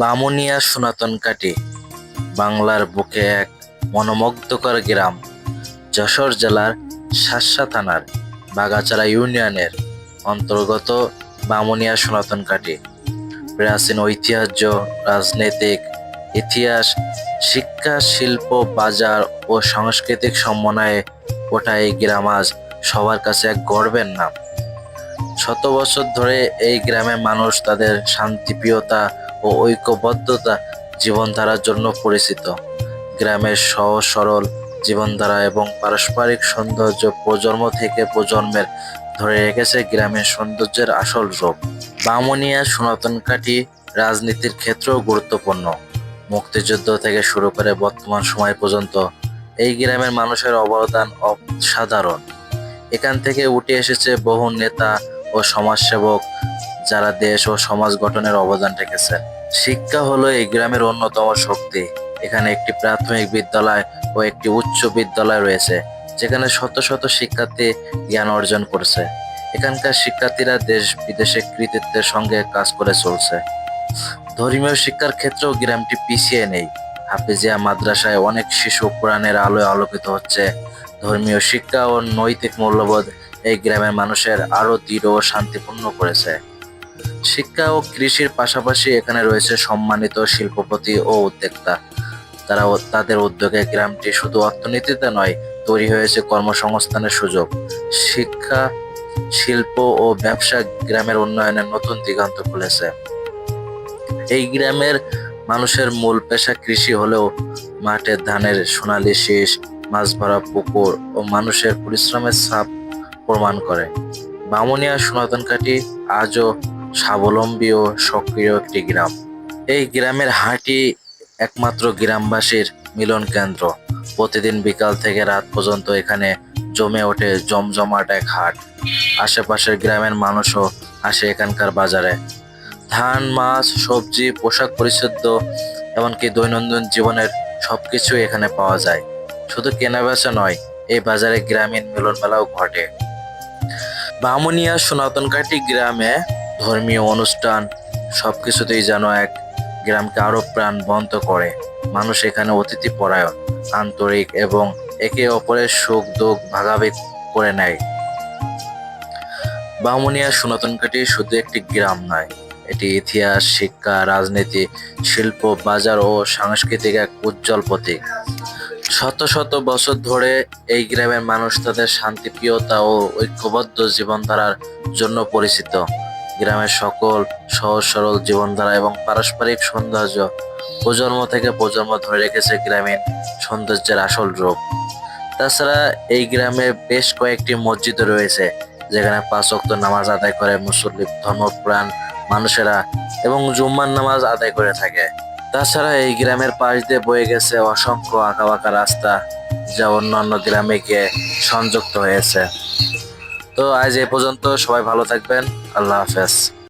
বামুনিয়া সনাতন কাটি, বাংলার বুকে এক মনোমুগ্ধকর গ্রাম, যশোর জেলার শাসা থানার বাগাচারা ইউনিয়নের অন্তর্গত বামুনিয়া সনাতন কাটি। প্রাচীন ঐতিহ্য, রাজনৈতিক ইতিহাস, শিক্ষা, শিল্প, বাজার ও সাংস্কৃতিক সমন্বয়ে ওঠা এই গ্রাম আজ সবার কাছে এক গর্বের নাম। শত বছর ধরে এই গ্রামের মানুষ তাদের শান্তিপ্রিয়তা ও ঐক্যবদ্ধতা জীবনধারার জন্য পরিচিত। গ্রামের সহজ সরল জীবনধারা এবং পারস্পরিক সৌন্দর্য প্রজন্ম থেকে প্রজন্মের ধরে রেখেছে গ্রামের সৌন্দর্যের আসল রূপ। বামুনিয়া সনাতন কাঠি রাজনীতির ক্ষেত্রেও গুরুত্বপূর্ণ। মুক্তিযুদ্ধ থেকে শুরু করে বর্তমান সময় পর্যন্ত এই গ্রামের মানুষের অবদান অসাধারণ। এখান থেকে উঠে এসেছে বহু নেতা ও সমাজসেবক যারা দেশ ও সমাজ গঠনের অবদান রেখেছেন শিক্ষা হলো এই গ্রামের অন্যতম শক্তি। এখানে একটি প্রাথমিক বিদ্যালয় ও একটি উচ্চ বিদ্যালয় রয়েছে, যেখানে শত শত শিক্ষার্থী জ্ঞান অর্জন করছে। এখানকার শিক্ষার্থীরা দেশ বিদেশে কৃতিত্বের সঙ্গে কাজ করে চলছে। ধর্মীয় শিক্ষার ক্ষেত্রেও গ্রামটি পিছিয়ে নেই। হাফিজিয়া মাদ্রাসায় অনেক শিশু কোরআনের আলোয় আলোকিত হচ্ছে। ধর্মীয় শিক্ষা ও নৈতিক মূল্যবোধ এই গ্রামের মানুষের আরও দৃঢ় ও শান্তিপূর্ণ করেছে। শিক্ষা ও কৃষির পাশাপাশি এখানে রয়েছে সম্মানিত শিল্পপতি ও উদ্যোক্তা। তারা তাদের উদ্যোগে গ্রামটি শুধু অর্থনীতিতে নয়, তৈরি হয়েছে কর্মসংস্থানের সুযোগ। শিক্ষা, শিল্প ও ব্যবসা গ্রামের উন্নয়নের নতুন দিগন্ত খুলেছে। এই গ্রামের মানুষের মূল পেশা কৃষি হলেও মাঠের ধানের সোনালি শীষ, মাছ ভরা পুকুর ও মানুষের পরিশ্রমের ছাপ প্রমাণ করে। বামুনিয়া সনাতন কাঠি আজও স্বাবলম্বী ও সক্রিয় একটি গ্রাম। এই গ্রামের হাটই একমাত্র গ্রামবাসীর মিলন কেন্দ্র। প্রতিদিন বিকাল থেকে রাত পর্যন্ত এখানে জমে ওঠে জমজমাট এক হাট। আশেপাশের গ্রামের মানুষও আসে এখানকার বাজারে। ধান, মাছ, সবজি, পোশাক পরিচ্ছদ, এমনকি দৈনন্দিন জীবনের সব সবকিছু এখানে পাওয়া যায়। শুধু কেনাবেচা নয়, এই বাজারে গ্রামীণ মিলন মেলাও ঘটে। বামুনিয়া সনাতনকাটি গ্রামে ধর্মীয় অনুষ্ঠান, সবকিছুতেই যেন এক গ্রামকে আরও প্রাণবন্ত করে। মানুষ এখানে অতিথি পরায়ণ, আন্তরিক এবং একে অপরের সুখ দুঃখ ভাগাভাগি করে নেয়। বামুনিয়া সনাতনকাটি শুধু একটি গ্রাম নয়, এটি ইতিহাস, শিক্ষা, রাজনীতি, শিল্প, বাজার ও সাংস্কৃতিক এক উজ্জ্বল প্রতীক। শত শত বছর ধরে এই গ্রামের মানুষ তাদের শান্তিপ্রিয়তা ও ঐক্যবদ্ধ জীবনধারার জন্য পরিচিত। গ্রামের সকল সহজ সরল জীবনধারা এবং পারস্পরিক সৌন্দর্য প্রজন্ম থেকে প্রজন্ম ধরে রেখেছে গ্রামীণ সৌন্দর্যের আসল রূপ। তাছাড়া এই গ্রামে বেশ কয়েকটি মসজিদ রয়েছে, যেখানে পাঁচ ওয়াক্ত নামাজ আদায় করে মুসলিম ধর্মপ্রাণ মানুষেরা এবং জুম্মার নামাজ আদায় করে থাকে। তাছাড়া এই গ্রামের পাশ দিয়ে বয়ে গেছে অসংখ্য আঁকা আঁকাবাঁকা রাস্তা যা অন্যান্য গ্রামে গিয়ে সংযুক্ত হয়েছে। তো আজ এ পর্যন্ত সবাই ভালো থাকবেন। আল্লাহ হাফেজ।